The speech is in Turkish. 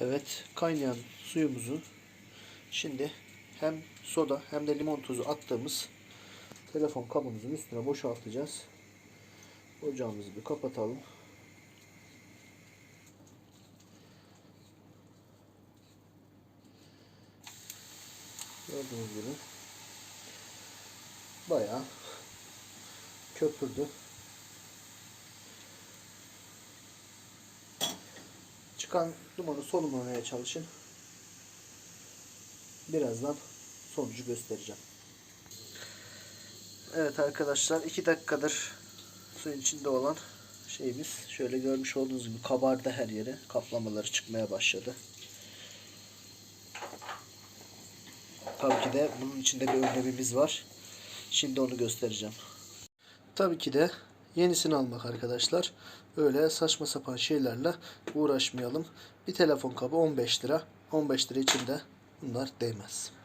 Evet kaynayan suyumuzu şimdi hem soda hem de limon tuzu attığımız telefon kabımızın üstüne boşaltacağız. Ocağımızı bir kapatalım. Gördüğünüz gibi bayağı köpürdü. Çıkan dumanı solumlamaya çalışın. Birazdan sonucu göstereceğim. Evet arkadaşlar 2 dakikadır suyun içinde olan şeyimiz şöyle görmüş olduğunuz gibi kabardı her yere. Kaplamaları çıkmaya başladı. Tabii ki de bunun içinde bir önlemimiz var. Şimdi onu göstereceğim. Tabii ki de yenisini almak arkadaşlar. Öyle saçma sapan şeylerle uğraşmayalım. Bir telefon kabı 15 lira. 15 lira içinde bunlar değmez.